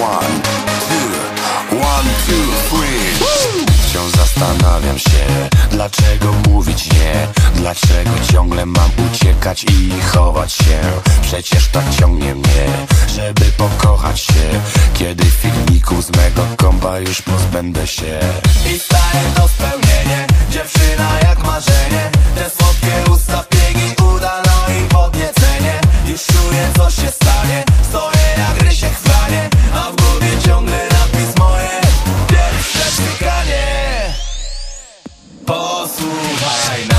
one, two, one, two, three. Wciąż zastanawiam się, dlaczego mówić nie? Dlaczego ciągle mam uciekać i chować się? Przecież tak ciągnie mnie, żeby pokochać się. Kiedy filmiku z mego komba już pozbędę się. I staję do spełnienia, dziewczyna jak marzenie. Te słodkie usta piegi uda, no i podniecenie. Już czuję co się stanie. zu weinen.